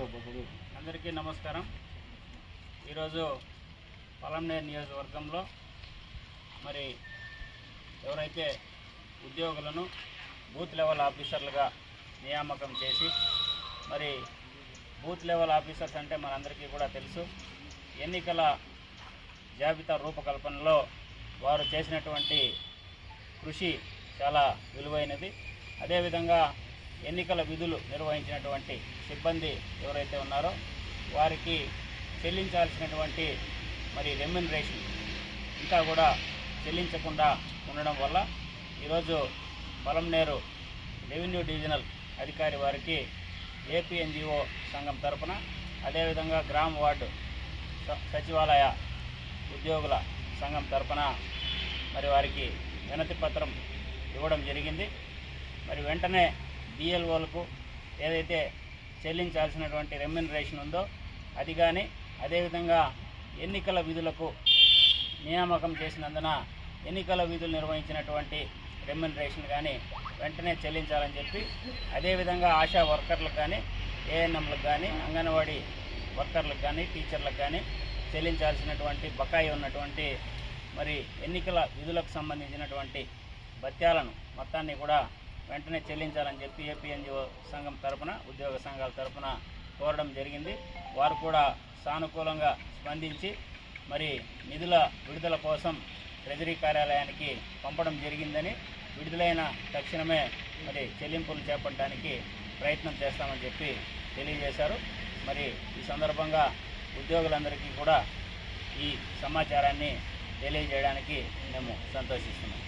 అందరికీ నమస్కారం. ఈరోజు పలంనేరు నియోజకవర్గంలో మరి ఎవరైతే ఉద్యోగులను బూత్ లెవెల్ ఆఫీసర్లుగా నియామకం చేసి మరి బూత్ లెవెల్ ఆఫీసర్స్ అంటే మనందరికీ కూడా తెలుసు. ఎన్నికల జాబితా రూపకల్పనలో వారు చేసినటువంటి కృషి చాలా విలువైనది. అదేవిధంగా ఎన్నికల విధులు నిర్వహించినటువంటి సిబ్బంది ఎవరైతే ఉన్నారో వారికి చెల్లించాల్సినటువంటి మరి రెమ్యునరేషన్ ఇంకా కూడా చెల్లించకుండా ఉండడం వల్ల ఈరోజు పొలంనేరు రెవెన్యూ డివిజనల్ అధికారి వారికి ఏపీఎన్జిఓ సంఘం తరపున అదేవిధంగా గ్రామ వార్డు స- సచివాలయ ఉద్యోగుల సంఘం తరపున మరి వారికి వినతి పత్రం ఇవ్వడం జరిగింది. మరి వెంటనే డిఎల్ఓలకు ఏదైతే చెల్లించాల్సినటువంటి రెమ్యునరేషన్ ఉందో అది కానీ అదేవిధంగా ఎన్నికల విధులకు నియామకం చేసినందున ఎన్నికల విధులు నిర్వహించినటువంటి రెమ్యునరేషన్ కానీ వెంటనే చెల్లించాలని చెప్పి అదేవిధంగా ఆశా వర్కర్లకు కానీ ఏఎన్ఎంలకు కానీ అంగన్వాడీ వర్కర్లకు కానీ టీచర్లకు కానీ చెల్లించాల్సినటువంటి బకాయి ఉన్నటువంటి మరి ఎన్నికల విధులకు సంబంధించినటువంటి భత్యాలను మొత్తాన్ని కూడా వెంటనే చెల్లించాలని చెప్పి ఏపీఎన్జిఓ సంఘం తరపున ఉద్యోగ సంఘాల తరపున కోరడం జరిగింది. వారు కూడా సానుకూలంగా స్పందించి మరి నిధుల విడుదల కోసం ట్రెజరీ కార్యాలయానికి పంపడం జరిగిందని విడుదలైన తక్షణమే మరి చెల్లింపులు చేపట్టడానికి ప్రయత్నం చేస్తామని చెప్పి తెలియజేశారు. మరి ఈ సందర్భంగా ఉద్యోగులందరికీ కూడా ఈ సమాచారాన్ని తెలియజేయడానికి మేము సంతోషిస్తున్నాం.